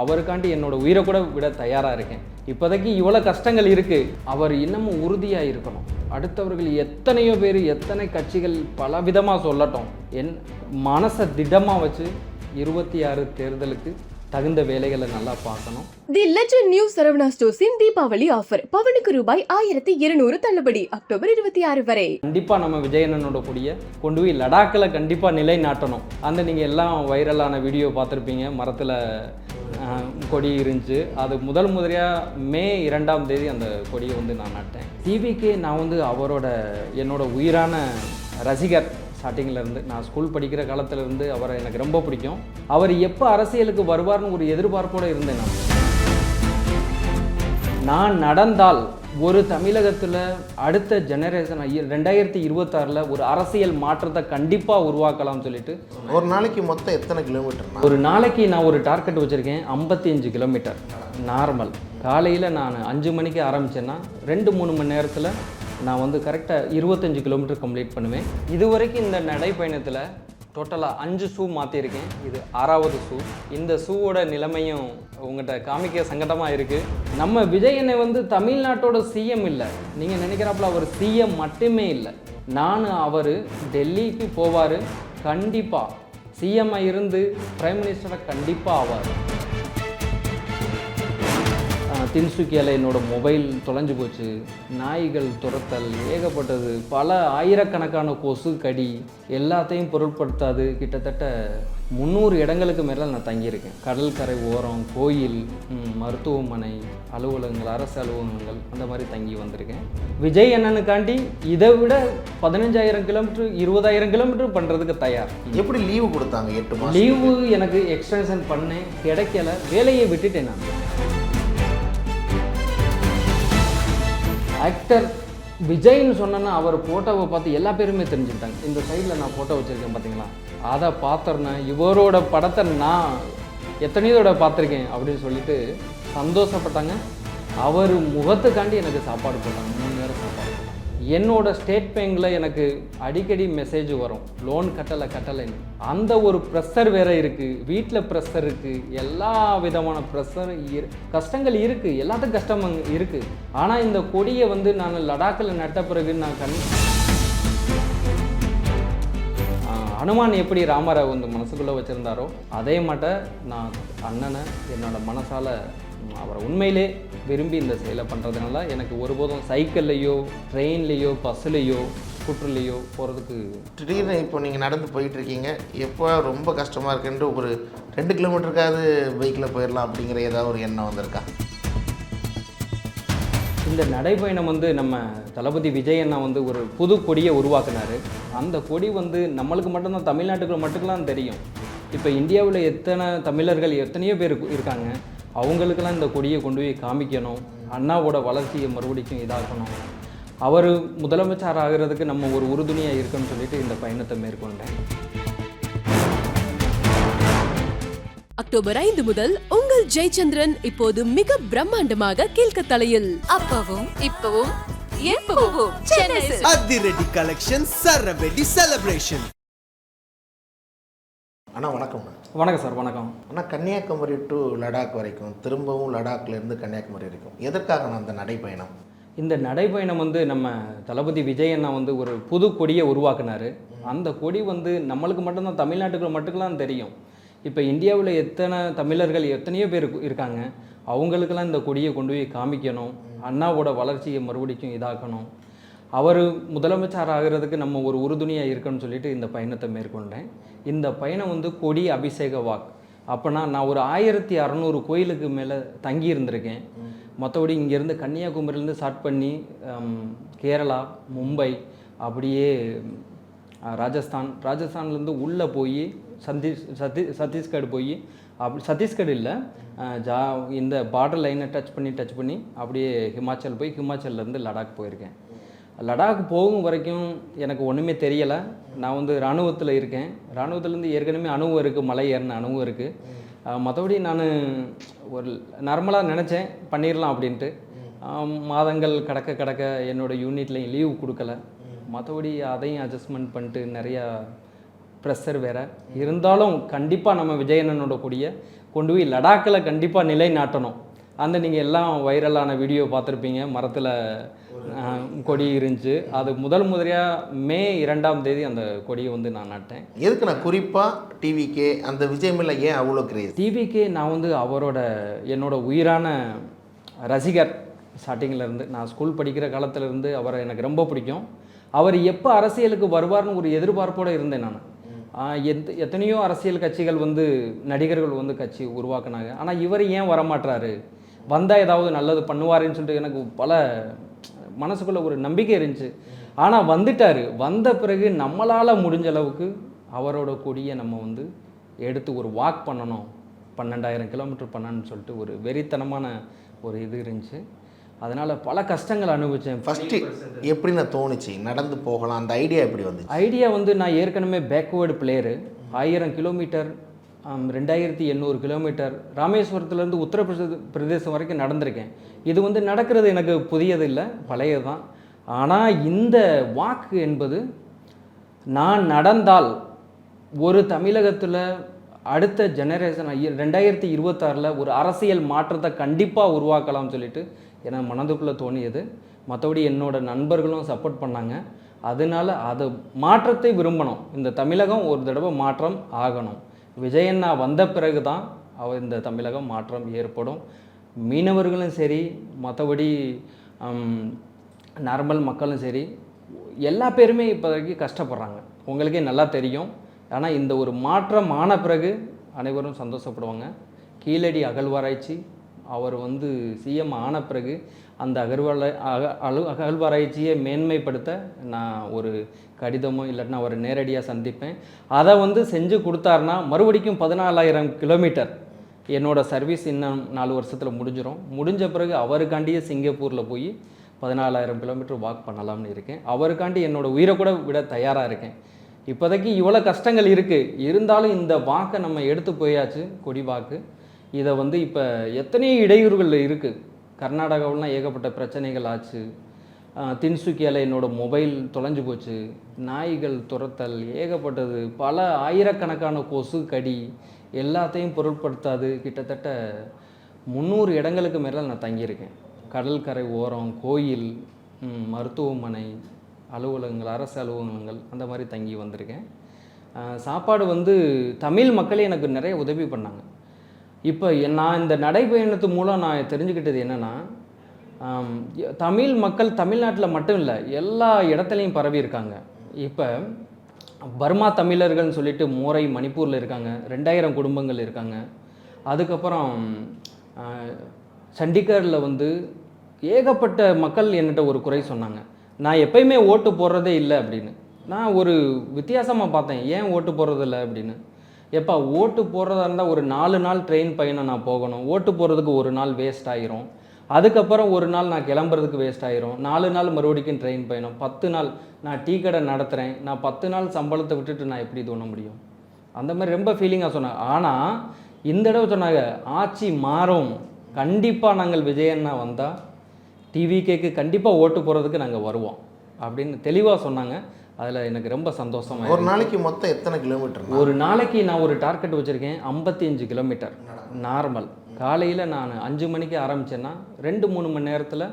அவருக்காண்டி என்னோட உயிரை கூட விட தயாராக இருக்கேன். இப்போதைக்கு இவ்வளோ கஷ்டங்கள் இருக்குது அவர் இன்னமும் உறுதியாக இருக்கணும். அடுத்தவர்கள் எத்தனையோ பேர் எத்தனை கட்சிகள் பல விதமாக சொல்லட்டும். என் மனசை திடமாக வச்சு இருபத்தி ஆறு தேர்தலுக்கு தகுந்த வேலைகளை நல்லா பார்க்கணும். தி லெஜண்ட் நியூ சரவணா ஸ்டோர்ஸின் தீபாவளி ஆஃபர் பவனுக்கு ரூபாய் ஆயிரத்தி இருநூறு தள்ளுபடி அக்டோபர் இருபத்தி ஆறு வரை. கண்டிப்பாக நம்ம விஜயண்ணனோட கொடியை கொண்டு போய் லடாக்கில் கண்டிப்பாக நிலைநாட்டணும். அந்த நீங்கள் எல்லாம் வைரலான வீடியோ பார்த்துருப்பீங்க. மரத்தில் கொடி இருந்துச்சு. அது முதல் முதலியாக மே இரண்டாம் தேதி அந்த கொடியை வந்து நான் நட்டேன். டிவிக்கு நான் வந்து அவரோட என்னோட உயிரான ரசிகர் ஸ்டார்டிங்கிலேருந்து நான் ஸ்கூல் படிக்கிற காலத்துலேருந்து அவரை எனக்கு ரொம்ப பிடிக்கும். அவர் எப்போ அரசியலுக்கு வருவார்னு ஒரு எதிர்பார்ப்போடு இருந்தேன் நான். நான் நடந்தால் ஒரு தமிழகத்தில் அடுத்த ஜெனரேஷன் ரெண்டாயிரத்தி இருபத்தாறில் ஒரு அரசியல் மாற்றத்தை கண்டிப்பாக உருவாக்கலாம்னு சொல்லிட்டு ஒரு நாளைக்கு மொத்தம் எத்தனை கிலோமீட்டர்னா ஒரு நாளைக்கு நான் ஒரு டார்கெட் வச்சுருக்கேன் ஐம்பத்தி அஞ்சு கிலோமீட்டர் நார்மல் காலையில் நான் அஞ்சு மணிக்கு ஆரம்பித்தேன்னா ரெண்டு மூணு மணி நேரத்தில் நான் வந்து கரெக்டாக இருபத்தஞ்சு கிலோமீட்டர் கம்ப்ளீட் பண்ணுவேன். இது வரைக்கும் இந்த நடைப்பயணத்தில் டோட்டலாக அஞ்சு ஷூ மாற்றிருக்கேன் இது ஆறாவது ஷூ இந்த ஷூவோட நிலைமையும் உங்கள்கிட்ட காமிக்க சங்கடமாக இருக்குது நம்ம விஜயனை வந்து தமிழ்நாட்டோட சிஎம் இல்லை. நீங்கள் நினைக்கிறாப்புல அவர் சிஎம் மட்டுமே இல்லை. நான் அவர் டெல்லிக்கு போவார். கண்டிப்பாக சிஎம்ஐ இருந்து பிரைம் மினிஸ்டராக கண்டிப்பாக ஆவார். தின்சுக்கியால் என்னோடய மொபைல் தொலைஞ்சு போச்சு. நாய்கள் துரத்தல் ஏகப்பட்டது. பல ஆயிரக்கணக்கான கொசு கடி எல்லாத்தையும் பொருட்படுத்தாது. கிட்டத்தட்ட முந்நூறு இடங்களுக்கு மேலே நான் தங்கியிருக்கேன். கடற்கரை ஓரம் கோயில் மருத்துவமனை அலுவலகங்கள் அரசு அலுவலகங்கள் அந்த மாதிரி தங்கி வந்திருக்கேன். விஜய் அண்ணனுக்காண்டி இதை விட பதினஞ்சாயிரம் கிலோமீட்டர் இருபதாயிரம் கிலோமீட்டர் பண்ணுறதுக்கு தயார். எப்படி லீவு கொடுத்தாங்க எட்டு மாதம் லீவு எனக்கு எக்ஸ்டென்ஷன் பண்ணேன். கிடைக்கல. வேலையை விட்டுட்டேன் நான். ஆக்டர் விஜய்னு சொன்னேன்னா அவர் ஃபோட்டோவை பார்த்து எல்லா பேருமே தெரிஞ்சுக்கிட்டாங்க. இந்த சைடில் நான் ஃபோட்டோ வச்சுருக்கேன் பார்த்தீங்களா? அதை பார்த்தேன்னா இவரோட படத்தை நான் எத்தனையோ பார்த்துருக்கேன் அப்படின்னு சொல்லிட்டு சந்தோஷப்பட்டாங்க. அவர் முகத்துக்காண்டி எனக்கு சாப்பாடு போட்டாங்க. என்னோட ஸ்டேட் பேங்கில் எனக்கு அடிக்கடி மெசேஜ் வரும். லோன் கட்டலை கட்டலைன்னு. அந்த ஒரு ப்ரெஷர் வேற இருக்குது வீட்டில் ப்ரெஷர் இருக்குது எல்லா விதமான ப்ரெஷர் இரு கஷ்டங்கள் இருக்குது எல்லாத்துக்கும் கஷ்டம் இருக்குது ஆனால் இந்த கொடியை வந்து நான் லடாக்கில் நட்ட பிறகு நான் கண் அனுமான் எப்படி ராமரை வந்து மனசுக்குள்ளே வச்சுருந்தாரோ அதே மாட்ட நான் அண்ணனை என்னோட மனசால் அவரை உண்மையிலே விரும்பி இந்த செயலை பண்ணுறதுனால எனக்கு ஒருபோதும் சைக்கிள்லேயோ ட்ரெயின்லேயோ பஸ்ஸுலேயோ ஸ்கூட்டர்லேயோ போகிறதுக்கு திடீர்னு இப்போ நீங்கள் நடந்து போயிட்டு இருக்கீங்க எப்போ ரொம்ப கஷ்டமாக இருக்குன்ட்டு ஒரு ரெண்டு கிலோமீட்டருக்காவது பைக்கில் போயிடலாம் அப்படிங்கிற ஏதாவது ஒரு எண்ணம் வந்திருக்கா? இந்த நடைப்பயணம் வந்து நம்ம தளபதி விஜய் அண்ணா வந்து ஒரு புது கொடியை உருவாக்குனாரு. அந்த கொடி வந்து நம்மளுக்கு மட்டும்தான் தமிழ்நாட்டுக்குள்ள மட்டும்தான் தெரியும். இப்போ இந்தியாவில் எத்தனை தமிழர்கள் எத்தனையோ பேர் இருக்கு- இருக்காங்க. அவங்களுக்கெல்லாம் இந்த கொடியை கொண்டு போய் காமிக்கணும். அண்ணாவோட வளர்ச்சியை மறுபடிக்கும் இதாக்கணும். அவர் முதலமைச்சர் ஆகிறதுக்கு நம்ம ஒரு உறுதுணையாக இருக்குன்னு சொல்லிட்டு இந்த பயணத்தை மேற்கொண்டேன். அக்டோபர் ஐந்து முதல் உங்கள் ஜெயச்சந்திரன் இப்போது மிக பிரம்மாண்டமாக கீழ்கத்தலையில் அப்பவும் இப்பவும் எப்பவும். அதிரடி கலெக்ஷன் சரவெடி செலிப்ரேஷன் அண்ணா வணக்கம். வணக்கம் சார் வணக்கம். ஆனால் கன்னியாகுமரி டு லடாக் வரைக்கும் திரும்பவும் லடாக்லேருந்து கன்னியாகுமரி வரைக்கும் எதற்காக நான் அந்த நடைப்பயணம் இந்த நடைப்பயணம் வந்து நம்ம தளபதி விஜய் அண்ணா வந்து ஒரு புது கொடியை உருவாக்குனாரு. அந்த கொடி வந்து நம்மளுக்கு மட்டும்தான் தமிழ்நாட்டுக்குள்ள மட்டும்தான் தெரியும். இப்போ இந்தியாவில் எத்தனை தமிழர்கள் எத்தனையோ பேர் இருக்கு- இருக்காங்க. அவங்களுக்கெல்லாம் இந்த கொடியை கொண்டு போய் காமிக்கணும். அண்ணாவோட வளர்ச்சியை மறுபடிக்கும் இதாக்கணும். அவர் முதலமைச்சர் ஆகிறதுக்கு நம்ம ஒரு உறுதுணையாக இருக்கணும்னு சொல்லிட்டு இந்த பயணத்தை மேற்கொண்டேன். இந்த பயணம் வந்து கொடி அபிஷேக வாக் அப்போனா நான் ஒரு ஆயிரத்தி அறநூறு கோயிலுக்கு மேலே தங்கி இருந்திருக்கேன். மற்றபடி இங்கேருந்து கன்னியாகுமரியிலேருந்து ஸ்டார்ட் பண்ணி கேரளா மும்பை அப்படியே ராஜஸ்தான். ராஜஸ்தான்லேருந்து உள்ளே போய் சத்தீஸ் சத்தி சத்தீஸ்கர் போய் அப்படி சத்தீஸ்கர் இல்லை ஜா இந்த பார்டர் லைனை டச் பண்ணி டச் பண்ணி அப்படியே ஹிமாச்சல் போய் ஹிமாச்சல்லேருந்து லடாக் போயிருக்கேன். லடாக் போகும் வரைக்கும் எனக்கு ஒன்றுமே தெரியலை. நான் வந்து இராணுவத்தில் இருக்கேன். இராணுவத்துலேருந்து ஏற்கனவே அணுவும் இருக்குது மலை ஏறின அணுவும் இருக்குது மற்றபடி நான் ஒரு நார்மலாக நினச்சேன் பண்ணிடலாம் அப்படின்ட்டு. மாதங்கள் கடக்க கடக்க என்னோட யூனிட்லையும் லீவ் கொடுக்கல. மற்றபடி அதையும் அட்ஜஸ்ட்மெண்ட் பண்ணிட்டு நிறையா ப்ரெஷர் வேறு. இருந்தாலும் கண்டிப்பாக நம்ம விஜயண்ணனோட கூடிய கொண்டு போய் லடாக்கில் கண்டிப்பாக நிலைநாட்டணும். அந்த நீங்கள் எல்லாம் வைரலான வீடியோ பார்த்துருப்பீங்க. மரத்தில் கொடி இருந்துச்சு. அது முதல் முதலியாக மே இரண்டாம் தேதி அந்த கொடியை வந்து நான் நட்டேன். எதுக்கு நான் குறிப்பாக டிவிக்கே அந்த விஜய் மேல ஏன் அவ்வளோ கிரேஸ் டிவிக்கே நான் வந்து அவரோட என்னோட உயிரான ரசிகர் ஸ்டார்டிங்கில் இருந்து நான் ஸ்கூல் படிக்கிற காலத்துல இருந்து அவரை எனக்கு ரொம்ப பிடிக்கும். அவர் எப்போ அரசியலுக்கு வருவார்னு ஒரு எதிர்பார்ப்போடு இருந்தேன் நான். எத் எத்தனையோ அரசியல் கட்சிகள் வந்து நடிகர்கள் வந்து கட்சி உருவாக்குனாங்க. ஆனால் இவர் ஏன் வரமாட்றாரு? வந்தால் ஏதாவது நல்லது பண்ணுவாருன்னு சொல்லிட்டு எனக்கு பல மனசுக்குள்ள ஒரு நம்பிக்கை இருந்துச்சு. ஆனால் வந்துட்டார். வந்த பிறகு நம்மளால் முடிஞ்ச அளவுக்கு அவரோட கொடியை நம்ம வந்து எடுத்து ஒரு வாக் பண்ணணும். பன்னெண்டாயிரம் கிலோமீட்டர் பண்ணணும்னு சொல்லிட்டு ஒரு வெறித்தனமான ஒரு இது இருந்துச்சு. அதனால் பல கஷ்டங்கள் அனுபவித்தேன் ஃபஸ்ட்டு எப்படி நான் தோணுச்சு. நடந்து போகலாம். அந்த ஐடியா எப்படி வந்துச்சு? ஐடியா வந்து நான் ஏற்கனவே பேக்வேர்டு பிளேயரு ஆயிரம் கிலோமீட்டர் ரெண்டாயிரத்தி எண்ணூறு கிலோமீட்டர் ராமேஸ்வரத்துலேருந்து உத்தரப்பிரதே பிரதேசம் வரைக்கும் நடந்திருக்கேன். இது வந்து நடக்கிறது எனக்கு புதியது இல்லை பழையது தான் ஆனால் இந்த வாக்கு என்பது நான் நடந்தால் ஒரு தமிழகத்தில் அடுத்த ஜெனரேஷன் ரெண்டாயிரத்தி இருபத்தாறில் ஒரு அரசியல் மாற்றத்தை கண்டிப்பாக உருவாக்கலாம்னு சொல்லிட்டு என மனதுக்குள்ளே தோணியது. மற்றபடி என்னோடய நண்பர்களும் சப்போர்ட் பண்ணாங்க. அதனால அது மாற்றத்தை விரும்பணும். இந்த தமிழகம் ஒரு தடவை மாற்றம் ஆகணும். விஜயண்ணா வந்த பிறகு தான் அவர் இந்த தமிழகம் மாற்றம் ஏற்படும். மீனவர்களும் சரி மற்றபடி நார்மல் மக்களும் சரி எல்லா பேருமே இப்போதைக்கு கஷ்டப்படுறாங்க. உங்களுக்கே நல்லா தெரியும். ஆனால் இந்த ஒரு மாற்றம் ஆன பிறகு அனைவரும் சந்தோஷப்படுவாங்க. கீழடி அகழ்வாராய்ச்சி அவர் வந்து சிஎம் ஆன பிறகு அந்த அகழ்வார அக அழு அகழ்வாராய்ச்சியை மேன்மைப்படுத்த நான் ஒரு கடிதமோ இல்லாட்டினா அவரை நேரடியாக சந்திப்பேன். அதை வந்து செஞ்சு கொடுத்தாருன்னா மறுபடிக்கும் பதினாலாயிரம் கிலோமீட்டர் என்னோடய சர்வீஸ் இன்னும் நாலு வருஷத்தில் முடிஞ்சிடும் முடிஞ்ச பிறகு அவருக்காண்டியே சிங்கப்பூரில் போய் பதினாலாயிரம் கிலோமீட்டர் வாக் பண்ணலாம்னு இருக்கேன். அவருக்காண்டி என்னோட உயிரை கூட விட தயாராக இருக்கேன். இப்போதைக்கு இவ்வளோ கஷ்டங்கள் இருக்குது இருந்தாலும் இந்த வாக்கை நம்ம எடுத்து போயாச்சு கொடி வாக்கு இதை வந்து இப்போ எத்தனையோ இடையூறுகள் இருக்குது கர்நாடகாவிலாம் ஏகப்பட்ட பிரச்சனைகள் ஆச்சு. தின்சுக்கியால் என்னோடய மொபைல் தொலைஞ்சு போச்சு. நாய்கள் துரத்தல் ஏகப்பட்டது. பல ஆயிரக்கணக்கான கொசு கடி எல்லாத்தையும் பொருட்படுத்தாது. கிட்டத்தட்ட முந்நூறு இடங்களுக்கு மேலே நான் தங்கியிருக்கேன். கடற்கரை ஓரம் கோயில் மருத்துவமனை அலுவலகங்கள் அரசு அலுவலகங்கள் அந்த மாதிரி தங்கி வந்திருக்கேன். சாப்பாடு வந்து தமிழ் மக்களே எனக்கு நிறைய உதவி பண்ணாங்க. இப்போ நான் இந்த நடைபயணத்து மூலம் நான் தெரிஞ்சுக்கிட்டது என்னென்னா தமிழ் மக்கள் தமிழ்நாட்டில் மட்டும் இல்லை எல்லா இடத்துலையும் பரவி இருக்காங்க. இப்போ பர்மா தமிழர்கள்னு சொல்லிட்டு மோரை மணிப்பூரில் இருக்காங்க ரெண்டாயிரம் குடும்பங்கள் இருக்காங்க. அதுக்கப்புறம் சண்டிகரில் வந்து ஏகப்பட்ட மக்கள் என்கிட்ட ஒரு குறை சொன்னாங்க. நான் எப்பயுமே ஓட்டு போடுறதே இல்லை அப்படின்னு. நான் ஒரு வித்தியாசமாக பார்த்தேன் ஏன் ஓட்டு போடுறதில்ல அப்படின்னு. எப்பா ஓட்டு போடுறதா இருந்தால் ஒரு நாலு நாள் ட்ரெயின் பயணம் நான் போகணும் ஓட்டு போடுறதுக்கு ஒரு நாள் வேஸ்ட் ஆயிரும். அதுக்கப்புறம் ஒரு நாள் நான் கிளம்புறதுக்கு வேஸ்ட் ஆயிரும். நாலு நாள் மறுபடிக்கும் ட்ரெயின் பயணம் பத்து நாள் நான் டீ கடை நடத்துகிறேன் நான் பத்து நாள் சம்பளத்தை விட்டுட்டு நான் எப்படி பண்ண முடியும்? அந்த மாதிரி ரொம்ப ஃபீலிங்காக சொன்னாங்க. ஆனால் இந்த தடவை சொன்னாங்க ஆட்சி மாறும். கண்டிப்பாக நாங்கள் விஜயண்ணா வந்தால் டிவிகேக்கு கண்டிப்பாக ஓட்டு போகிறதுக்கு நாங்கள் வருவோம். அப்படின்னு தெளிவாக சொன்னாங்க. அதில் எனக்கு ரொம்ப சந்தோஷமாக ஒரு நாளைக்கு மொத்தம் எத்தனை கிலோமீட்டர் ஒரு நாளைக்கு நான் ஒரு டார்கெட் வச்சுருக்கேன் ஐம்பத்தி அஞ்சு கிலோமீட்டர் நார்மல் காலையில் நான் அஞ்சு மணிக்கு ஆரம்பித்தேன்னா ரெண்டு மூணு மணி நேரத்தில்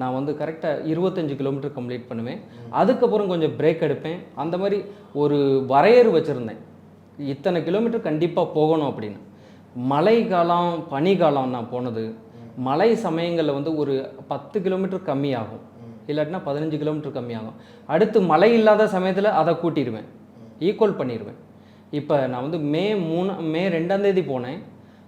நான் வந்து கரெக்டாக இருபத்தஞ்சி கிலோமீட்டர் கம்ப்ளீட் பண்ணுவேன். அதுக்கப்புறம் கொஞ்சம் பிரேக் எடுப்பேன். அந்த மாதிரி ஒரு வரையறு வச்சுருந்தேன். இத்தனை கிலோமீட்டர் கண்டிப்பாக போகணும் அப்படின்னு. மழை காலம் பனி காலம் நான் போனது. மழை சமயங்களில் வந்து ஒரு பத்து கிலோமீட்டர் கம்மியாகும். இல்லாட்டினா பதினஞ்சு கிலோமீட்டர் கம்மியாகும். அடுத்து மழை இல்லாத சமயத்தில் அதை கூட்டிடுவேன். ஈக்குவல் பண்ணிடுவேன். இப்போ நான் வந்து மே மூணு மே ரெண்டாம் தேதி போனேன்.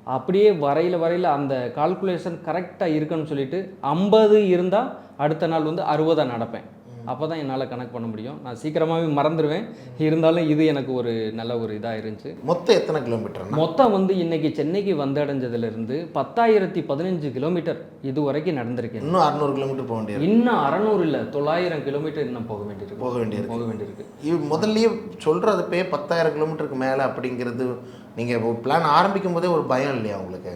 அப்படியே வரையில் வரையில் அந்த கால்குலேஷன் கரெக்டாக இருக்குன்னு சொல்லிட்டு ஐம்பது இருந்தால் அடுத்த நாள் வந்து அறுபதாக நடப்பேன். அப்போ தான் என்னால் கணக்கு பண்ண முடியும். நான் சீக்கிரமாகவே மறந்துடுவேன் இருந்தாலும் இது எனக்கு ஒரு நல்ல ஒரு இதாக இருந்துச்சு. மொத்தம் எத்தனை கிலோமீட்டர்னா? மொத்தம் வந்து இன்னைக்கு சென்னைக்கு வந்தடைஞ்சதுலேருந்து பத்தாயிரத்தி பதினஞ்சு கிலோமீட்டர் இது வரைக்கும் நடந்திருக்கேன் இன்னும் அறநூறு கிலோமீட்டர் போக வேண்டியது இன்னும் அறநூறு இல்லை தொள்ளாயிரம் கிலோமீட்டர் இன்னும் போக வேண்டியிருக்கு. போக வேண்டியிருக்கு. போக வேண்டியிருக்கு. இது முதல்லயே சொல்கிறதுப்பே பத்தாயிரம் கிலோமீட்டருக்கு மேலே அப்படிங்கிறது நீங்கள் பிளான் ஆரம்பிக்கும் போதே ஒரு பயம் இல்லையா உங்களுக்கு?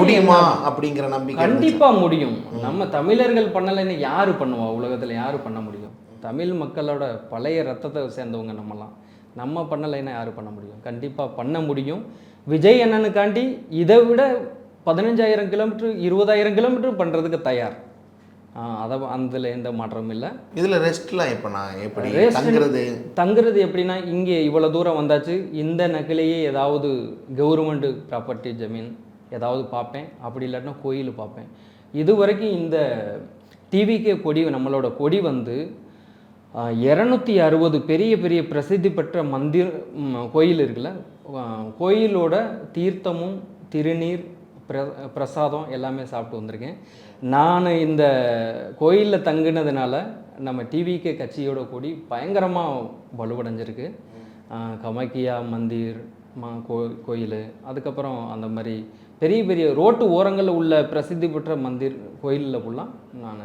முடியுமா? அப்படிங்கிற நம்பிக்கை இருந்துச்சா? கண்டிப்பா முடியும். நம்ம தமிழர்கள் பண்ணலைன்னு யாரு பண்ணுவா? உலகத்துல யாரு பண்ண முடியும்? தமிழ் மக்களோட பழைய ரத்தத்தை சேர்ந்தவங்க நம்மலாம். நம்ம பண்ணலைன்னா யாரு பண்ண முடியும்? கண்டிப்பா பண்ண முடியும். விஜய் அண்ணனுக்காண்டி இதை விட பதினஞ்சாயிரம் கிலோமீட்டர் இருபதாயிரம் கிலோமீட்டர் பண்ணுறதுக்கு தயார். அதை அதில் எந்த மாற்றமும் இல்லை. இதில் ரெஸ்ட்லாம் இப்போ நான் எப்படி தங்குறது? தங்குறது எப்படின்னா இங்கே இவ்வளோ தூரம் வந்தாச்சு. இந்த நகலையே ஏதாவது கவர்மெண்ட் ப்ராப்பர்ட்டி ஜமீன் ஏதாவது பார்ப்பேன். அப்படி இல்லாட்டினா கோயில் பார்ப்பேன். இது வரைக்கும் இந்த டிவிகே கொடி நம்மளோட கொடி வந்து இரநூத்தி அறுபது பெரிய பெரிய பிரசித்தி பெற்ற மந்திர் கோயில் இருக்குல்ல? கோயிலோட தீர்த்தமும் திருநீர் பிர பிரசாதம் எல்லாமே சாப்பிட்டு வந்திருக்கேன். நான் இந்த கோயிலில் தங்கினதுனால நம்ம டிவிகே கட்சியோட கொடி பயங்கரமாக வலுவடைஞ்சிருக்கு. கமக்கியா மந்திர் மா கோ கோயில் அதுக்கப்புறம் அந்த மாதிரி பெரிய பெரிய ரோட்டு ஓரங்களில் உள்ள பிரசித்தி பெற்ற மந்திர் கோயிலில் ஃபுல்லாக நான்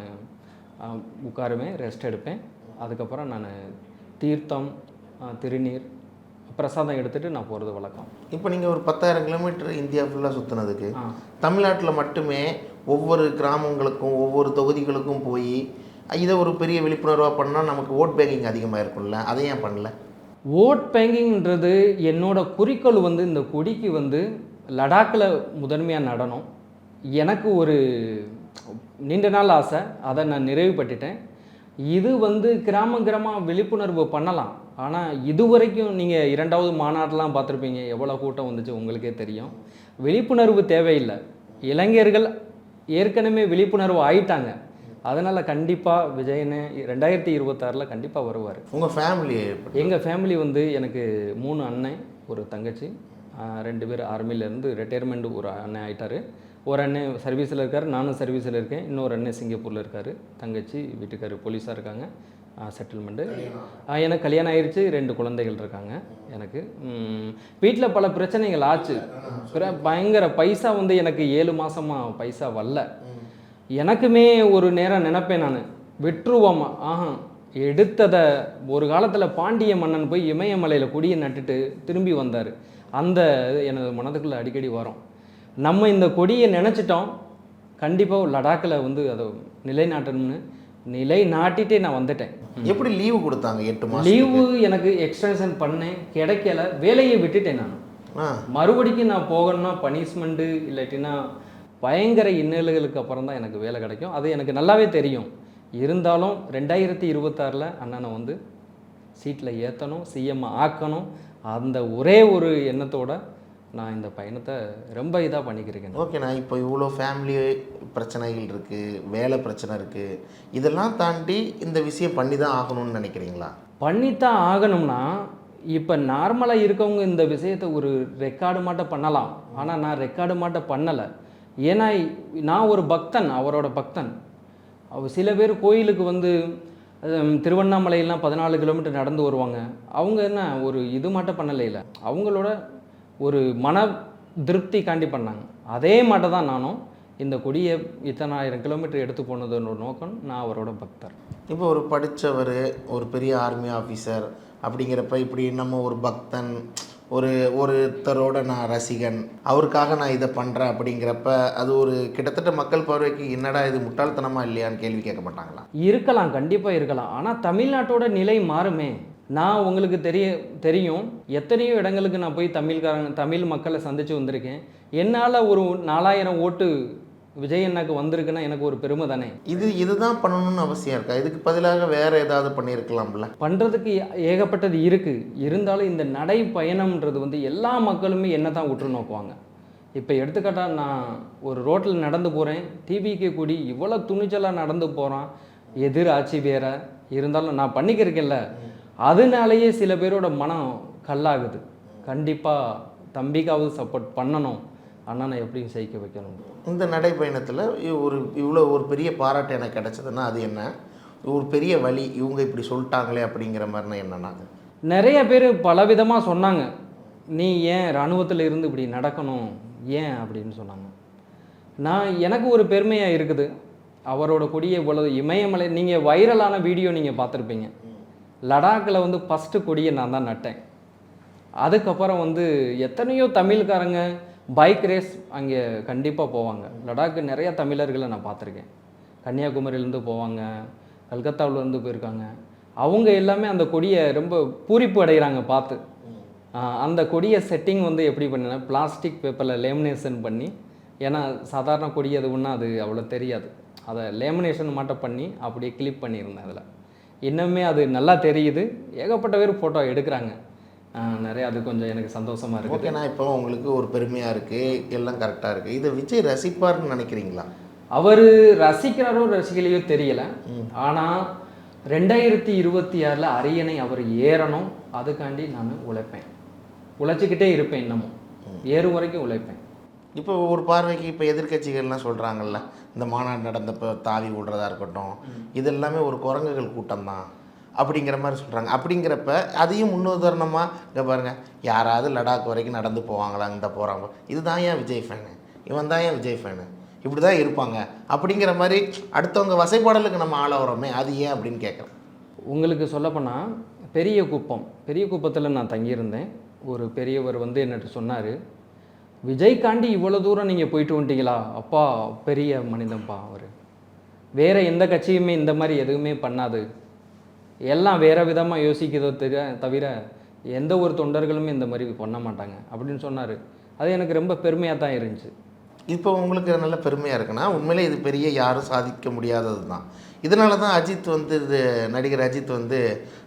உட்காருவேன் ரெஸ்ட் எடுப்பேன். அதுக்கப்புறம் நான் தீர்த்தம் திருநீர் பிரசாதம் எடுத்துகிட்டு நான் போகிறது வழக்கம். இப்போ நீங்கள் ஒரு பத்தாயிரம் கிலோமீட்டர் இந்தியா ஃபுல்லாக சுற்றுனதுக்கு. தமிழ்நாட்டில் மட்டுமே ஒவ்வொரு கிராமங்களுக்கும் ஒவ்வொரு தொகுதிகளுக்கும் போய் இதை ஒரு பெரிய விழிப்புணர்வாக பண்ணால் நமக்கு ஓட் பேங்கிங் அதிகமாக இருக்கும்ல? அதை ஏன் பண்ணல? ஓட் பேங்கிங்ன்றது என்னோடய குறிக்கோள் வந்து இந்த கொடிக்கு வந்து லடாக்கில் முதன்மையாக நடனம் எனக்கு ஒரு நீண்ட நாள் ஆசை. அதை நான் நிறைவுபட்டுட்டேன். இது வந்து கிராம கிராமம் விழிப்புணர்வு பண்ணலாம். ஆனால் இது வரைக்கும் நீங்கள் இரண்டாவது மாநாட்டெலாம் பார்த்துருப்பீங்க. எவ்வளோ கூட்டம் வந்துச்சு உங்களுக்கே தெரியும். விழிப்புணர்வு தேவையில்லை. இளைஞர்கள் ஏற்கனவே விழிப்புணர்வு ஆயிட்டாங்க. அதனால் கண்டிப்பாக விஜயனு ரெண்டாயிரத்தி இருபத்தாறில் கண்டிப்பாக வருவார். உங்கள் ஃபேமிலி எங்கள் ஃபேமிலி வந்து எனக்கு மூணு அண்ணன் ஒரு தங்கச்சி ரெண்டு பேர் ஆர்மிலேருந்து ரிட்டையர்மெண்ட் ஒரு அண்ணன் ஆயிட்டாரு. ஒரு அண்ணன் சர்வீஸில் இருக்கார் நானும் சர்வீஸில் இருக்கேன். இன்னொரு அண்ணன் சிங்கப்பூரில் இருக்கார். தங்கச்சி வீட்டுக்கார் போலீஸாக இருக்காங்க. செட்டில்மெண்ட்டு எனக்கு கல்யாணம் ஆயிருச்சு ரெண்டு குழந்தைகள் இருக்காங்க எனக்கு. வீட்டில் பல பிரச்சனைகள் ஆச்சு. பயங்கர பைசா வந்து எனக்கு ஏழு மாதமாக பைசா வரல. எனக்குமே ஒரு நேரம் நினைப்பேன் நான். விட்டுருவோமா. ஆஹா. எடுத்ததை ஒரு காலத்தில் பாண்டிய மன்னன் போய் இமயமலையில் கொடியை நட்டுட்டு திரும்பி வந்தார். அந்த எனது மனதுக்குள்ளே அடிக்கடி வரும். நம்ம இந்த கொடியை நினச்சிட்டோம். கண்டிப்பாக லடாக்கில் வந்து அதை நிலைநாட்டணும்னு நிலைநாட்டிட்டே நான் வந்துட்டேன். எப்படி லீவு கொடுத்தாங்க எட்டு மாதம் லீவு எனக்கு எக்ஸ்டென்ஷன் பண்ணேன். கிடைக்கல. வேலையை விட்டுட்டேன் நான். மறுபடிக்கும் நான் போகணும்னா பனிஷ்மெண்ட்டு இல்லாட்டினா பயங்கர இன்னல்களுக்கு அப்புறம் தான் எனக்கு வேலை கிடைக்கும். அது எனக்கு நல்லாவே தெரியும். இருந்தாலும் ரெண்டாயிரத்தி இருபத்தாறில் அண்ணனை வந்து சீட்டில் ஏற்றணும் சிஎம் ஆக்கணும். அந்த ஒரே ஒரு எண்ணத்தோட நான் இந்த பயணத்தை ரொம்ப இதாக பண்ணிக்கிறேன் ஓகேண்ணா இப்போ இவ்வளோ ஃபேமிலி பிரச்சனைகள் இருக்குது வேலை பிரச்சனை இருக்குது இதெல்லாம் தாண்டி இந்த விஷயம் பண்ணி தான் ஆகணும்னு நினைக்கிறீங்களா? பண்ணித்தான் ஆகணும்னா இப்போ நார்மலாக இருக்கவங்க இந்த விஷயத்தை ஒரு ரெக்கார்டு மாட்ட பண்ணலாம். ஆனால் நான் ரெக்கார்டு மாட்ட பண்ணலை. ஏன்னா நான் ஒரு பக்தன் அவரோட பக்தன். அவர் சில பேர் கோயிலுக்கு வந்து திருவண்ணாமலையெல்லாம் பதினாலு கிலோமீட்டர் நடந்து வருவாங்க. அவங்க என்ன ஒரு இது மட்டும் பண்ணலை இல்லை. அவங்களோட ஒரு மன திருப்தி காண்டி பண்ணாங்க. அதே மாட்ட தான் நானும் இந்த கொடியை இத்தனாயிரம் கிலோமீட்டர் எடுத்து போனதுன்னு நோக்கம் நான் அவரோட பக்தர். இப்போ ஒரு படித்தவர் ஒரு பெரிய ஆர்மி ஆஃபீஸர் அப்படிங்கிறப்ப இப்படி நம்ம ஒரு பக்தன் ஒரு ஒருத்தரோட நான் ரசிகன் அவருக்காக நான் இதை பண்ணுறேன் அப்படிங்கிறப்ப அது ஒரு கிட்டத்தட்ட மக்கள் பார்வைக்கு என்னடா இது முட்டாள்தனமா இல்லையான்னு கேள்வி கேட்க மாட்டாங்களா? இருக்கலாம் கண்டிப்பாக இருக்கலாம். ஆனால் தமிழ்நாட்டோட நிலை மாறுமே. நான் உங்களுக்கு தெரிய தெரியும். எத்தனையோ இடங்களுக்கு நான் போய் தமிழ்காரங்க தமிழ் மக்களை சந்திச்சு வந்திருக்கேன். என்னால் ஒரு நாலாயிரம் ஓட்டு விஜய் அண்ணாக்கு வந்திருக்குன்னா எனக்கு ஒரு பெருமை தானே? இது இதுதான் பண்ணணும்னு அவசியம் இருக்கா? இதுக்கு பதிலாக வேற ஏதாவது பண்ணியிருக்கலாம்ல? பண்ணுறதுக்கு ஏகப்பட்டது இருக்குது இருந்தாலும் இந்த நடை பயணம்ன்றது வந்து எல்லா மக்களுமே என்ன தான் உற்று நோக்குவாங்க. இப்போ எடுத்துக்காட்டாக நான் ஒரு ரோட்டில் நடந்து போகிறேன் டிவிக்கு கூடி இவ்வளோ துணிச்சலாக நடந்து போகிறான் எதிர் ஆட்சி வேற. இருந்தாலும் நான் பண்ணிக்கிறேன்ல அதனாலேயே சில பேரோட மனம் கல்லாகுது. கண்டிப்பாக தம்பிக்காவது சப்போர்ட் பண்ணணும். அண்ணனை எப்படியும் ஜெயிக்க வைக்கணும். இந்த நடைப்பயணத்தில் ஒரு இவ்வளோ ஒரு பெரிய பாராட்டு எனக்கு கிடைச்சதுன்னா அது என்ன? ஒரு பெரிய வழி இவங்க இப்படி சொல்லிட்டாங்களே அப்படிங்கிற மாதிரினா என்னன்னா நிறைய பேர் பலவிதமாக சொன்னாங்க. நீ ஏன் இராணுவத்தில் இருந்து இப்படி நடக்கணும்? ஏன் அப்படின்னு சொன்னாங்க. நான் எனக்கு ஒரு பெருமையாக இருக்குது. அவரோட கொடியை இவ்வளவு இமயமலை நீங்கள் வைரலான வீடியோ நீங்கள் பார்த்துருப்பீங்க. லடாக்கில் வந்து ஃபஸ்ட்டு கொடியை நான் தான் நட்டேன். அதுக்கப்புறம் வந்து எத்தனையோ தமிழ்காரங்க பைக் ரேஸ் அங்கே கண்டிப்பாக போவாங்க. லடாக்கு நிறைய தமிழர்களை நான் பார்த்துருக்கேன். கன்னியாகுமரியிலேருந்து போவாங்க கல்கத்தாவிலேருந்து போயிருக்காங்க. அவங்க எல்லாமே அந்த கொடியை ரொம்ப பூரிப்பு அடைகிறாங்க பார்த்து. அந்த கொடியை செட்டிங் வந்து எப்படி பண்ணேன்னா பிளாஸ்டிக் பேப்பரில் லேமினேஷன் பண்ணி ஏன்னா சாதாரண கொடி அது ஒன்றா அது அவ்வளோ தெரியாது. அதை லேமினேஷன் மட்டும் பண்ணி அப்படியே கிளிப் பண்ணியிருந்தேன் அதில். இன்னுமே அது நல்லா தெரியுது. ஏகப்பட்ட பேர் ஃபோட்டோ எடுக்கிறாங்க. நிறைய அது கொஞ்சம் எனக்கு சந்தோஷமாக இருக்குது. ஓகேண்ணா இப்போ உங்களுக்கு ஒரு பெருமையாக இருக்குது எல்லாம் கரெக்டாக இருக்குது இதை விஜய் ரசிப்பார்னு நினைக்கிறீங்களா? அவர் ரசிக்கிறாரோ ரசிக்கலையோ தெரியல. ஆனால் ரெண்டாயிரத்தி இருபத்தி ஆறில் அரியணை அவர் ஏறணும் அதுக்காண்டி நான் உழைப்பேன். உழைச்சிக்கிட்டே இருப்பேன் இன்னமும். ஏறும் வரைக்கும் உழைப்பேன். இப்போ ஒரு பார்வைக்கு இப்போ எதிர்க்கட்சிகள்லாம் சொல்கிறாங்கல்ல இந்த மாநாடு நடந்தப்போ தாவி விடுறதா இருக்கட்டும் இது எல்லாமே ஒரு குரங்குகள் கூட்டம் தான் அப்படிங்கிற மாதிரி சொல்கிறாங்க அப்படிங்கிறப்ப அதையும் முன்னுதாரணமாக இங்கே பாருங்கள் யாராவது லடாக் வரைக்கும் நடந்து போவாங்களா? இந்த போகிறாங்க இதுதான் ஏன் விஜய் ஃபேனு? இவன் தான் ஏன் விஜய் ஃபேனு? இப்படி தான் இருப்பாங்க. அப்படிங்கிற மாதிரி அடுத்தவங்க வசைப்பாடலுக்கு நம்ம ஆளாகிறோமே அது ஏன் அப்படின்னு கேட்குறேன் உங்களுக்கு சொல்லப்போனால் பெரிய குப்பம் பெரிய குப்பத்தில் நான் தங்கியிருந்தேன். ஒரு பெரியவர் வந்து என்னட்டு சொன்னார் விஜய்காண்டி இவ்வளோ தூரம் நீங்கள் போயிட்டு வந்துட்டீங்களா? அப்பா பெரிய மனிதன்ப்பா அவர். வேறு எந்த கட்சியுமே இந்த மாதிரி எதுவுமே பண்ணாது. எல்லாம் வேற விதமாக யோசிக்கிறதோ தெரிய தவிர எந்த ஒரு தொண்டர்களுமே இந்த மாதிரி பண்ண மாட்டாங்க அப்படின்னு சொன்னார். அது எனக்கு ரொம்ப பெருமையாக தான் இருந்துச்சு. இப்போ உங்களுக்கு நல்ல பெருமையாக இருக்குன்னா உண்மையிலே இது பெரிய யாரும் சாதிக்க முடியாதது தான். இதனால தான் அஜித் வந்து இது நடிகர் அஜித் வந்து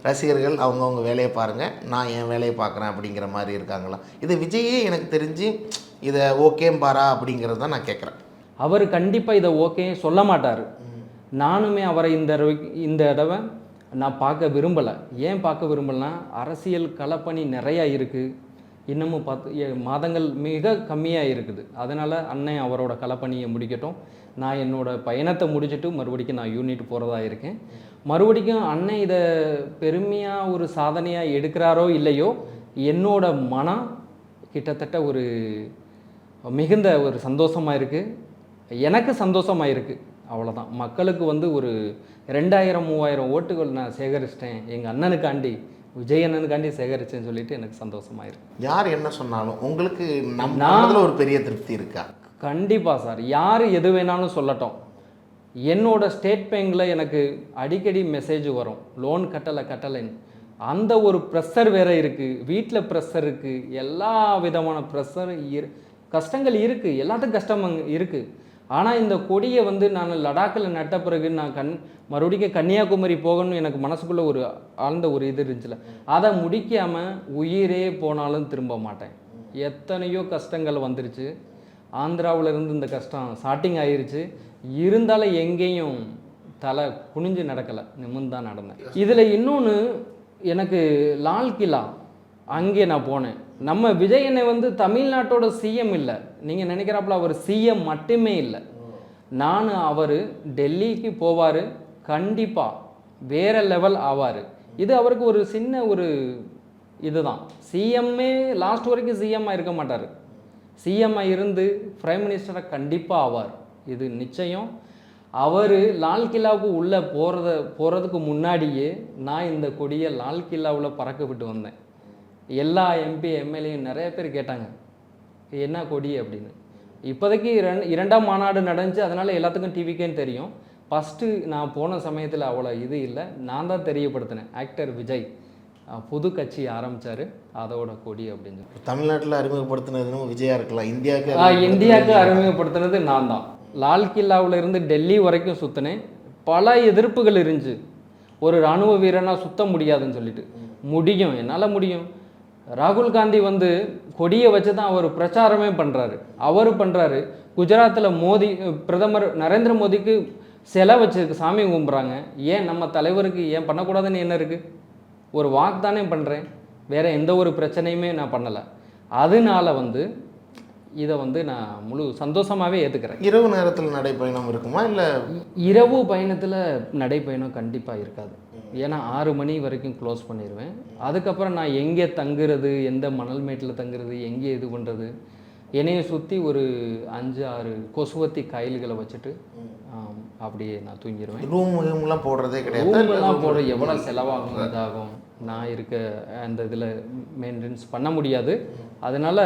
ரசிகர்கள் அவங்கவுங்க வேலையை பாருங்கள் நான் என் வேலையை பார்க்குறேன் அப்படிங்கிற மாதிரி இருக்காங்களா? இது விஜயே எனக்கு தெரிஞ்சு இதை ஓகேம் பாரா அப்படிங்கிறது தான் நான் கேட்குறேன். அவர் கண்டிப்பாக இதை ஓகே சொல்ல மாட்டார். நானுமே அவரை இந்த இந்த தடவை நான் பார்க்க விரும்பலை. ஏன் பார்க்க விரும்பலைன்னா அரசியல் களப்பணி நிறையா இருக்குது இன்னமும் பத்து மாதங்கள் மிக கம்மியாக இருக்குது. அதனால் அண்ணன் அவரோட களப்பணியை முடிக்கட்டும். நான் என்னோட பயணத்தை முடிச்சுட்டு மறுபடிக்கும் நான் யூனிட் போகிறதா இருக்கேன். மறுபடிக்கும் அண்ணன் இதை பெருமையாக ஒரு சாதனையாக எடுக்கிறாரோ இல்லையோ என்னோட மனம் கிட்டத்தட்ட ஒரு மிகுந்த ஒரு சந்தோஷமாக இருக்குது எனக்கு சந்தோஷமாக இருக்குது அவ்வளோதான் மக்களுக்கு வந்து ஒரு ரெண்டாயிரம் மூவாயிரம் ஓட்டுகள் நான் சேகரிச்சிட்டேன். எங்கள் அண்ணனுக்காண்டி விஜய் அண்ணனுக்காண்டி சேகரிச்சேன்னு சொல்லிட்டு எனக்கு சந்தோஷமாக இருக்கு. யார் என்ன சொன்னாலும் உங்களுக்கு நம்ம நான்- மனதுல ஒரு பெரிய திருப்தி இருக்கா? கண்டிப்பாக சார். யார் எது வேணாலும் சொல்லட்டும். என்னோட ஸ்டேட் பேங்கில் எனக்கு அடிக்கடி மெசேஜ் வரும். லோன் கட்டலை கட்டலைன்னு. அந்த ஒரு ப்ரெஷர் வேற இருக்குது வீட்டில் ப்ரெஷர் இருக்குது எல்லா விதமான ப்ரெஷர் இரு கஷ்டங்கள் இருக்குது எல்லாத்துக்கும் கஷ்டம் இருக்குது ஆனால் இந்த கொடியை வந்து நான் லடாக்கில் நட்ட பிறகு நான் கண் மறுபடியும் கன்னியாகுமரி போகணும்னு எனக்கு மனசுக்குள்ளே ஒரு ஆழ்ந்த ஒரு இது இருந்துச்சுல. அதை முடிக்காமல் உயிரே போனாலும் திரும்ப மாட்டேன். எத்தனையோ கஷ்டங்கள் வந்துருச்சு. ஆந்திராவிலேருந்து இந்த கஷ்டம் ஸ்டார்டிங் ஆயிருச்சு. இருந்தாலும் எங்கேயும் தலை குனிஞ்சு நடக்கலை. நிமிர்ந்து தான் நடந்தேன். இதில் இன்னொன்று எனக்கு லால் கிலா அங்கே நான் போனேன். நம்ம விஜயனை வந்து தமிழ்நாட்டோட சிஎம் இல்லை. நீங்கள் நினைக்கிறாப்புல அவர் சிஎம் மட்டுமே இல்லை. நான் அவர் டெல்லிக்கு போவார் கண்டிப்பாக வேற லெவல் ஆவார். இது அவருக்கு ஒரு சின்ன ஒரு இதுதான். சிஎம்மே லாஸ்ட் வரைக்கும் சிஎம்மாக இருக்க மாட்டார். சிஎம்மாக இருந்து பிரைம் மினிஸ்டராக கண்டிப்பாக ஆவார். இது நிச்சயம். அவர் லால் கில்லாவுக்கு உள்ளே போகிறத போகிறதுக்கு முன்னாடியே நான் இந்த கொடியை லால் கில்லாவில் பறக்க விட்டு வந்தேன். எல்லா எம்பி எம்எல்ஏயும் நிறைய பேர் கேட்டாங்க. என்ன கொடி அப்படின்னு. இப்போதைக்கு ரெண் இரண்டாம் மாநாடு நடந்துச்சு அதனால் எல்லாத்துக்கும் டிவிக்கேன்னு தெரியும். ஃபஸ்ட்டு நான் போன சமயத்தில் அவ்வளோ இது இல்லை. நான் தான் தெரியப்படுத்தினேன். ஆக்டர் விஜய் புது கட்சி ஆரம்பித்தார் அதோட கொடி அப்படின்னு தமிழ்நாட்டில் அறிமுகப்படுத்தினதுன்னு விஜயா இருக்கலாம். இந்தியாவுக்கு இந்தியாவுக்கு அறிமுகப்படுத்தினது நான் தான். லால் கில்லாவுல இருந்து டெல்லி வரைக்கும் சுற்றினேன் பல எதிர்ப்புகள் இருந்துச்சு. ஒரு இராணுவ வீரனா சுத்த முடியாதுன்னு சொல்லிட்டு. முடியும். என்னால் முடியும். ராகுல் காந்தி வந்து கொடியை வச்சு தான் அவர் பிரச்சாரமே பண்ணுறாரு அவர் பண்ணுறாரு குஜராத்தில் மோடி பிரதமர் நரேந்திர மோடிக்கு சிலை வச்சிருக்கு சாமி கும்பிட்றாங்க. ஏன் நம்ம தலைவருக்கு ஏன் பண்ணக்கூடாதுன்னு என்ன இருக்குது ஒரு வாக்கு தானே பண்ணுறேன் வேறு எந்த ஒரு பிரச்சனையுமே நான் பண்ணலை. அதனால வந்து இதை வந்து நான் முழு சந்தோஷமாகவே ஏற்றுக்கிறேன் இரவு நேரத்தில் நடைப்பயணம் இருக்குமா? இல்லை இரவு பயணத்தில் நடைப்பயணம் கண்டிப்பாக இருக்காது. ஏன்னா ஆறு மணி வரைக்கும் க்ளோஸ் பண்ணிடுவேன் அதுக்கப்புறம் நான் எங்கே தங்குறது எந்த மணல் மேட்டில் தங்குறது எங்கே இது பண்ணுறது என்னைய சுற்றி ஒரு அஞ்சு ஆறு கொசுவத்தி காயில்களை வச்சுட்டு அப்படியே நான் தூங்கிடுவேன் ரூம் ரூம்லாம் போடுறதே கிடையாது. ரூம்லாம் போட எவ்வளோ செலவாகும் இதாகும் நான் இருக்க அந்த இதில் மெயின்டெனன்ஸ் பண்ண முடியாது. அதனால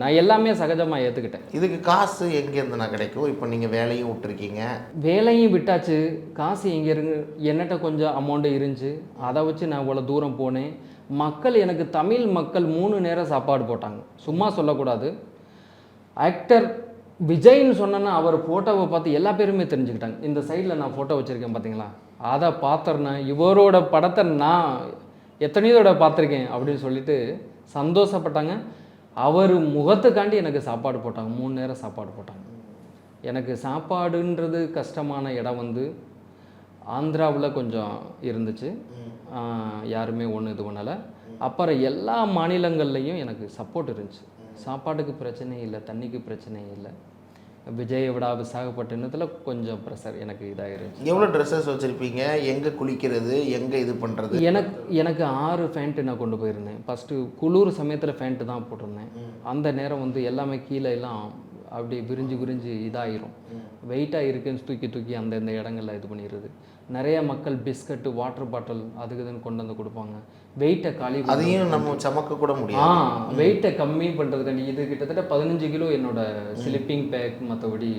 நான் எல்லாமே சகஜமாக ஏற்றுக்கிட்டேன் இதுக்கு காசு எங்கேருந்துண்ணா கிடைக்கும்? இப்போ நீங்கள் வேலையும் விட்டுருக்கீங்க. வேலையும் விட்டாச்சு. காசு எங்கே இருந்து என்னட்ட கொஞ்சம் அமௌண்ட்டு இருந்துச்சு. அதை வச்சு நான் இவ்வளோ தூரம் போனேன். மக்கள் எனக்கு தமிழ் மக்கள் மூணு நேரம் சாப்பாடு போட்டாங்க. சும்மா சொல்லக்கூடாது. ஆக்டர் விஜய்னு சொன்னேன்னா அவர் ஃபோட்டோவை பார்த்து எல்லா பேருமே தெரிஞ்சுக்கிட்டாங்க. இந்த சைடில் நான் ஃபோட்டோ வச்சுருக்கேன் பார்த்தீங்களா அதை பார்த்தேன்னா இவரோட படத்தை நான் எத்தனையோ தடவை பார்த்துருக்கேன் அப்படின்னு சொல்லிட்டு சந்தோஷப்பட்டாங்க. அவர் முகத்துக்காண்டி எனக்கு சாப்பாடு போட்டாங்க. மூணு நேரம் சாப்பாடு போட்டாங்க. எனக்கு சாப்பாடுன்றது கஷ்டமான இடம் வந்து ஆந்திராவில் கொஞ்சம் இருந்துச்சு. யாருமே ஒன்று இது பண்ணலை. அப்புறம் எல்லா மாநிலங்கள்லேயும் எனக்கு சப்போர்ட் இருந்துச்சு. சாப்பாட்டுக்கு பிரச்சனை இல்லை தண்ணிக்கு பிரச்சனை இல்லை. விஜயை விட விசாகப்பட்டினத்தில் கொஞ்சம் ப்ரெஷர் எனக்கு இதாக இருந்துச்சு எவ்வளோ ட்ரெஸ்ஸஸ் வச்சுருப்பீங்க? எங்கே குளிக்கிறது? எங்கே இது பண்ணுறது எனக்கு எனக்கு ஆறு ஃபேண்ட்டு நான் கொண்டு போயிருந்தேன். ஃபஸ்ட்டு குளிர் சமயத்தில் ஃபேண்ட்டு தான் போட்டிருந்தேன். அந்த நேரம் வந்து எல்லாமே கீழே எல்லாம் அப்படி விரிஞ்சு விரிஞ்சு இதாயிரும். வெயிட்டாக இருக்குன்னு தூக்கி தூக்கி அந்தந்த இடங்கள்ல இது பண்ணிடுறது. நிறைய மக்கள் பிஸ்கட்டு வாட்டர் பாட்டில் அதுக்கு இதுன்னு கொண்டு வந்து கொடுப்பாங்க. வெயிட்டை காலி அதையும் நம்ம சமக்க கூட ஆ முடியாது வெயிட்டை கம்மி பண்ணுறதுக்காண்டி இது கிட்டத்தட்ட பதினஞ்சு கிலோ என்னோட ஸ்லிப்பிங் பேக் மற்றபடி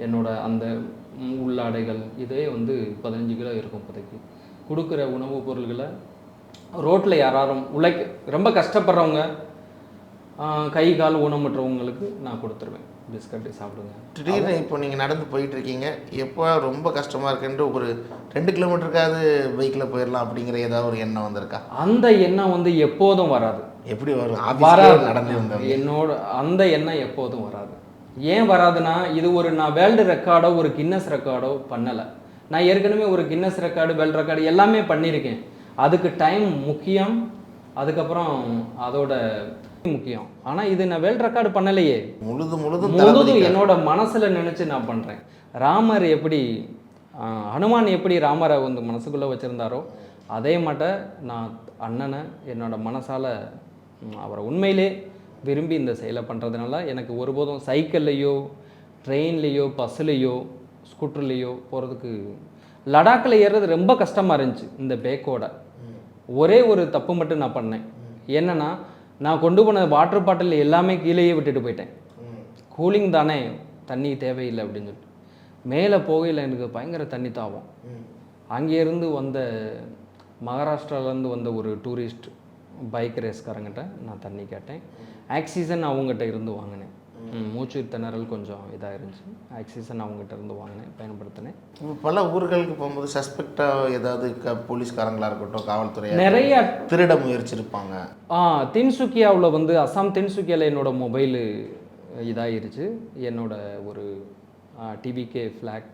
என்னோட அந்த உள்ளாடைகள் இதே வந்து பதினஞ்சு கிலோ இருக்கும் இப்போதைக்கு. கொடுக்குற உணவுப் பொருள்களை ரோட்டில் யாராரும் உழைக்க ரொம்ப கஷ்டப்படுறவங்க ஆ, கை கால் ஊனமுற்றவங்களுக்கு நான் கொடுத்துருவேன். பிஸ்கட்டு சாப்பிடுங்க. திடீர்னு இப்போ நீங்கள் நடந்து போயிட்டு இருக்கீங்க எப்போ ரொம்ப கஷ்டமாக இருக்குன்ட்டு ஒரு ரெண்டு கிலோமீட்டருக்காவது பைக்கில் போயிடலாம் அப்படிங்கிற ஏதாவது ஒரு எண்ணம் வந்திருக்கா? அந்த எண்ணம் வந்து எப்போதும் வராது. எப்படி வரும்? வராது. நடந்து என்னோட அந்த எண்ணம் எப்போதும் வராது. ஏன் வராதுன்னா இது ஒரு நான் வேர்ல்டு ரெக்கார்டோ ஒரு கின்னஸ் ரெக்கார்டோ பண்ணலை. நான் ஏற்கனவே ஒரு கின்னஸ் ரெக்கார்டு வேர்ல்டு ரெக்கார்டு எல்லாமே பண்ணியிருக்கேன். அதுக்கு டைம் முக்கியம். அதுக்கப்புறம் அதோட முக்கியம். ஆனால் இது நான் வேர்ல்டு ரெக்கார்டு பண்ணலையே. முழுது முழுதும் தளபதிக்காக. என்னோட மனசில் நினச்சி நான் பண்ணுறேன் ராமர் எப்படி ஹனுமான் எப்படி ராமரை வந்து மனசுக்குள்ளே வச்சுருந்தாரோ அதே மாட்ட நான் அண்ணனை என்னோட மனசால் அவரை உண்மையிலே விரும்பி இந்த செயலை பண்ணுறதுனால எனக்கு ஒருபோதும் சைக்கிள்லேயோ ட்ரெயின்லேயோ பஸ்ஸுலேயோ ஸ்கூட்டர்லேயோ போகிறதுக்கு லடாக்கில் ஏறுறது ரொம்ப கஷ்டமாக இருந்துச்சு இந்த பேக்கோட. ஒரே ஒரு தப்பு மட்டும் நான் பண்ணேன். என்னன்னா நான் கொண்டு போன வாட்டர் பாட்டில் எல்லாமே கீழேயே விட்டுட்டு போயிட்டேன். கூலிங் தானே தண்ணி தேவையில்லை அப்படின்னு சொல்லிட்டு மேலே போகையில் எனக்கு பயங்கர தண்ணி தாவும் அங்கேருந்து வந்த மகாராஷ்டிராலேருந்து வந்த ஒரு டூரிஸ்ட் பைக் ரேஸ்காரங்கிட்ட நான் தண்ணி கேட்டேன். ஆக்சிஜன் அவங்ககிட்ட இருந்து வாங்கினேன். மூச்சு திணறல் கொஞ்சம் இதாக இருந்துச்சு ஆக்சிஜன் அவங்ககிட்ட இருந்து வாங்கினேன் பயன்படுத்தினேன். பல ஊர்களுக்கு போகும்போது சஸ்பெக்டாக ஏதாவது க போலீஸ்காரங்களா இருக்கட்டும் காவல்துறையா நிறைய திருட முயற்சிருப்பாங்க. ஆ தின்சுக்கியாவில் வந்து அஸ்ஸாம் தின்சுக்கியாவில் என்னோட மொபைலு இதாயிருச்சு. என்னோட ஒரு டிவிகே ஃப்ளாக்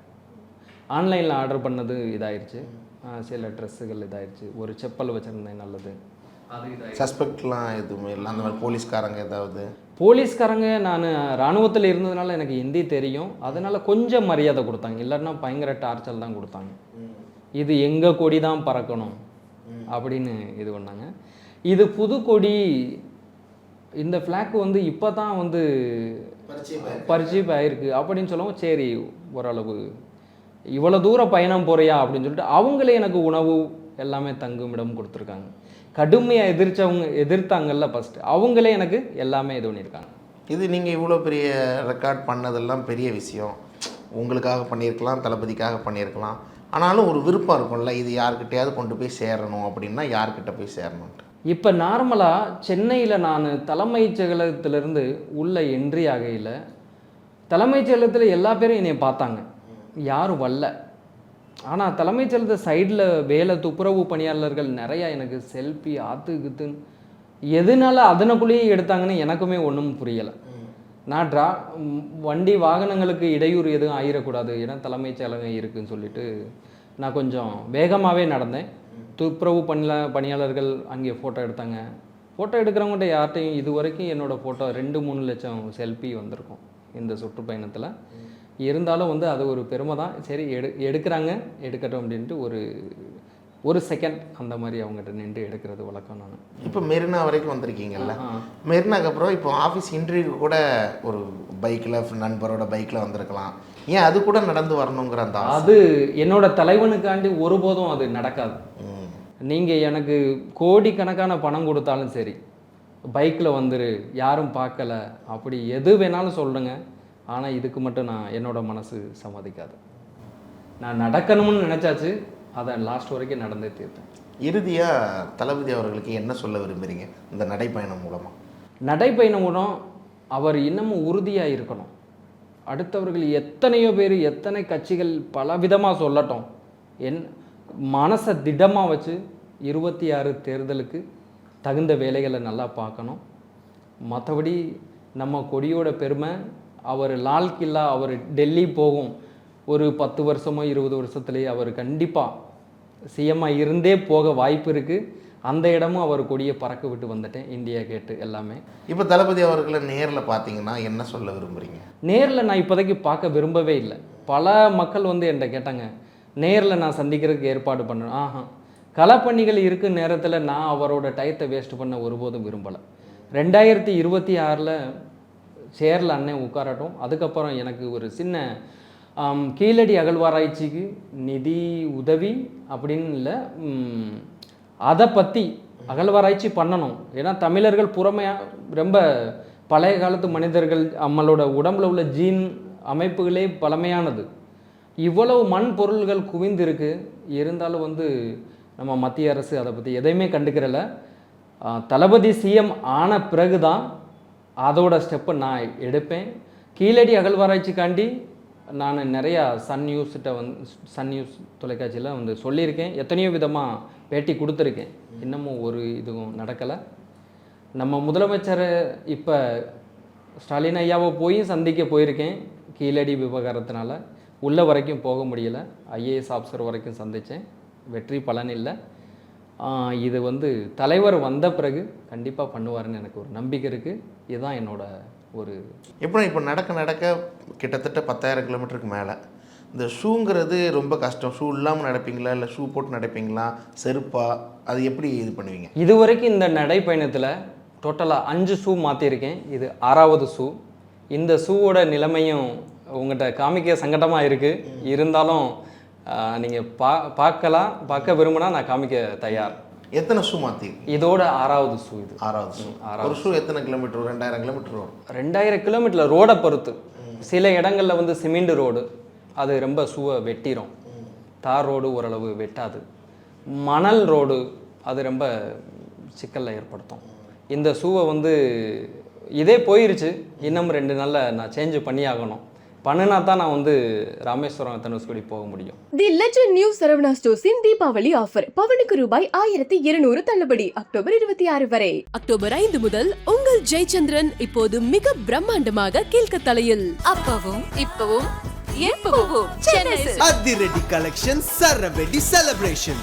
ஆன்லைனில் ஆர்டர் பண்ணது இதாயிருச்சு. ஆ, சில ட்ரெஸ்ஸுகள் இதாயிருச்சு. ஒரு செப்பல் வச்சுருந்தேன் நல்லது. சஸ்பெக்ட்லாம் எதுவுமே இல்லை. அந்த மாதிரி போலீஸ்காரங்க ஏதாவது? போலீஸ்காரங்க நான் இராணுவத்தில் இருந்ததுனால எனக்கு ஹிந்தி தெரியும். அதனால் கொஞ்சம் மரியாதை கொடுத்தாங்க. இல்லைன்னா பயங்கர டார்ச்சர் தான் கொடுத்தாங்க. இது எங்கள் கொடி தான் பறக்கணும் அப்படின்னு இது பண்ணாங்க. இது புது கொடி இந்த ஃப்ளாக் வந்து இப்போ தான் வந்து பரிச்சயம் ஆயிருக்கு அப்படின்னு சொல்லவும் சரி ஓரளவு இவ்வளோ தூரம் பயணம் போறியா அப்படின்னு சொல்லிட்டு அவங்களே எனக்கு உணவு எல்லாமே தங்குமிடம் கொடுத்துருக்காங்க. கடுமையாக எதிர்த்தவங்க எதிர்த்தாங்கல்ல ஃபஸ்ட்டு அவங்களே எனக்கு எல்லாமே இது பண்ணியிருக்காங்க. இது நீங்கள் இவ்வளோ பெரிய ரெக்கார்ட் பண்ணதெல்லாம் பெரிய விஷயம். உங்களுக்காக பண்ணியிருக்கலாம் தளபதிக்காக பண்ணியிருக்கலாம். ஆனாலும் ஒரு விருப்பம் இருக்கும்ல இது யார்கிட்டயாவது கொண்டு போய் சேரணும் அப்படின்னா யார்கிட்ட போய் சேரணும்ட்டு இப்போ நார்மலாக சென்னையில் நான் தலைமைச் செயலகத்திலேருந்து உள்ள என்ட்ரி ஆகையில் தலைமைச் செயலகத்தில் எல்லா பேரும் என்னை பார்த்தாங்க. யாரும் வரல. ஆனால் தலைமைச் செயலகத்து சைடில் வேலை துப்புரவு பணியாளர்கள் நிறையா எனக்கு செல்ஃபி ஆத்து கித்துன்னு எதனால அதனுக்குள்ளேயே எடுத்தாங்கன்னு எனக்குமே ஒன்றும் புரியலை. நான் ட்ரா வண்டி வாகனங்களுக்கு இடையூறு எதுவும் ஆயிடக்கூடாது ஏன்னா தலைமைச் செயலகம் இருக்குன்னு சொல்லிட்டு நான் கொஞ்சம் வேகமாகவே நடந்தேன். துப்புரவு பணில பணியாளர்கள் அங்கே ஃபோட்டோ எடுத்தாங்க. ஃபோட்டோ எடுக்கிறவங்ககிட்ட யார்கிட்டையும் இது வரைக்கும் என்னோடய ஃபோட்டோ ரெண்டு மூணு லட்சம் செல்ஃபி வந்திருக்கும். இந்த சுற்றுப்பயணத்தில். இருந்தாலும் வந்து அது ஒரு பெருமை தான் சரி எடு எடுக்கிறாங்க எடுக்கட்டும் அப்படின்ட்டு ஒரு ஒரு செகண்ட் அந்த மாதிரி அவங்ககிட்ட நின்று எடுக்கிறது வழக்கம் நான் இப்போ மெரினா வரைக்கும் வந்திருக்கீங்கல்ல. மெரினாக்கு அப்புறம் இப்போ ஆஃபீஸ் இன்டர்வியூ கூட ஒரு பைக்கில் நண்பரோட பைக்கில் வந்திருக்கலாம் ஏன் அது கூட நடந்து வரணுங்கிற அந்த? அது என்னோட தலைவனுக்காண்டி ஒருபோதும் அது நடக்காது. நீங்கள் எனக்கு கோடிக்கணக்கான பணம் கொடுத்தாலும் சரி பைக்கில் வந்துரு யாரும் பார்க்கல அப்படி எது வேணாலும் சொல்லுங்க ஆனால் இதுக்கு மட்டும் நான் என்னோட மனசு சம்மதிக்காது. நான் நடக்கணும்னு நினச்சாச்சு அதை லாஸ்ட் வரைக்கும் நடந்தே தீர்த்தேன். இறுதியாக தளபதி அவர்களுக்கு என்ன சொல்ல விரும்புகிறீங்க இந்த நடைப்பயணம் மூலமாக நடைப்பயணம் மூலம் அவர் இன்னமும் உறுதியாக இருக்கணும். அடுத்தவர்கள் எத்தனையோ பேர் எத்தனை கட்சிகள் பலவிதமாக சொல்லட்டும். என் மனசை திடமாக வச்சு இருபத்தி ஆறு தேர்தலுக்கு தகுந்த வேலைகளை நல்லா பார்க்கணும். மற்றபடி நம்ம கொடியோட பெருமை அவர் லால் கில்லா அவர் டெல்லி போகும். ஒரு பத்து வருஷமோ இருபது வருஷத்துலேயே அவர் கண்டிப்பாக சிஎம்மாக இருந்தே போக வாய்ப்பு இருக்குது அந்த இடமும் அவர் கொடியை பறக்க விட்டு வந்துட்டேன். இந்தியா கேட்டு எல்லாமே. இப்போ தளபதி அவர்களை நேரில் பார்த்தீங்கன்னா என்ன சொல்ல விரும்புகிறீங்க நேரில் நான் இப்போதைக்கு பார்க்க விரும்பவே இல்லை. பல மக்கள் வந்து என்கிட்ட கேட்டாங்க நேரில் நான் சந்திக்கிறதுக்கு ஏற்பாடு பண்ணணும். ஆஹா. களப்பணிகள் இருக்க நேரத்தில் நான் அவரோட டயத்தை வேஸ்ட் பண்ண ஒருபோதும் விரும்பலை. ரெண்டாயிரத்தி இருபத்தி ஆறில் சேரில் அண்ணன் உட்காரட்டும். அதுக்கப்புறம் எனக்கு ஒரு சின்ன கீழடி அகழ்வாராய்ச்சிக்கு நிதி உதவி அப்படின்னு இல்லை அதை பற்றி அகழ்வாராய்ச்சி பண்ணணும். ஏன்னா தமிழர்கள் புறமையாக ரொம்ப பழைய காலத்து மனிதர்கள் நம்மளோட உடம்புல உள்ள ஜீன் அமைப்புகளே பழமையானது. இவ்வளவு மண் பொருள்கள் குவிந்திருக்கு. இருந்தாலும் வந்து நம்ம மத்திய அரசு அதை பற்றி எதையுமே கண்டுக்கிறல. தளபதி சிஎம் ஆன பிறகு தான் அதோட ஸ்டெப்பை நான் எடுப்பேன். கீழடி அகழ்வாராய்ச்சிக்காண்டி நான் நிறையா சன் நியூஸ்கிட்ட வந்து சன் நியூஸ் தொலைக்காட்சியில் வந்து சொல்லியிருக்கேன். எத்தனையோ விதமாக பேட்டி கொடுத்துருக்கேன். இன்னமும் ஒரு இதுவும் நடக்கலை. நம்ம முதலமைச்சர் இப்போ ஸ்டாலின் ஐயாவை போய் சந்திக்க போயிருக்கேன். கீழடி விவகாரத்தினால. உள்ள வரைக்கும் போக முடியல. ஐஏஎஸ் ஆஃபீஸர் வரைக்கும் சந்தித்தேன் வெற்றி பலன் இல்லை. இது வந்து தலைவர் வந்த பிறகு கண்டிப்பாக பண்ணுவாருன்னு எனக்கு ஒரு நம்பிக்கை இருக்குது இதுதான் என்னோட ஒரு எப்படி இப்போ நடக்க நடக்க கிட்டத்தட்ட பத்தாயிரம் கிலோமீட்டருக்கு மேலே. இந்த ஷூங்கிறது ரொம்ப கஷ்டம். ஷூ இல்லாமல் நடப்பீங்களா? இல்லை ஷூ போட்டு நடப்பீங்களா? செருப்பா? அது எப்படி இது பண்ணுவீங்க? இது வரைக்கும் இந்த நடைப்பயணத்தில் டோட்டலாக அஞ்சு ஷூ மாற்றிருக்கேன் இது ஆறாவது ஷூ. இந்த ஷூவோட நிலைமையும் உங்கள்கிட்ட காமிக்க சங்கடமாக இருக்குது இருந்தாலும் நீங்கள் பா பார்க்கலாம் பார்க்க விரும்பினா நான் காமிக்க தயார். எத்தனை ஷூ மாற்றி இதோட ஆறாவது ஷூ இது. ஆறாவது ஷூ. ஒரு ஷூ எத்தனை கிலோமீட்டர் ரெண்டாயிரம் கிலோமீட்டர் வரும். ரெண்டாயிரம் கிலோமீட்டரில் ரோடை பொறுத்து. சில இடங்களில் வந்து சிமெண்ட் ரோடு. அது ரொம்ப ஷூவை வெட்டிரும். தார் ரோடு ஓரளவு வெட்டாது. மணல் ரோடு அது ரொம்ப சிக்கலில் ஏற்படுத்தும். இந்த ஷூவை வந்து இதே போயிருச்சு. இன்னும் ரெண்டு நாளில் நான் சேஞ்ச் பண்ணி ஆகணும். பண்ணினா தான் நான் வந்து ராமேஸ்வரம் தனுஷ்கோடி போக முடியும். தி லெஜண்ட் நியூ சரவணா ஸ்டோர்ஸின் தீபாவளி ஆஃபர் பவனுக்கு ரூபாய் ஆயிரத்தி இருநூறு தள்ளுபடி அக்டோபர் இருபத்தி ஆறு வரை. அக்டோபர் ஐந்து முதல் உங்கள் ஜெயச்சந்திரன் இப்போது மிக பிரம்மாண்டமாக கீழ்கத்தலையில் அப்பவும் இப்பவும் எப்பவும். அதிரடி கலெக்ஷன் சரவெடி செலிப்ரேஷன்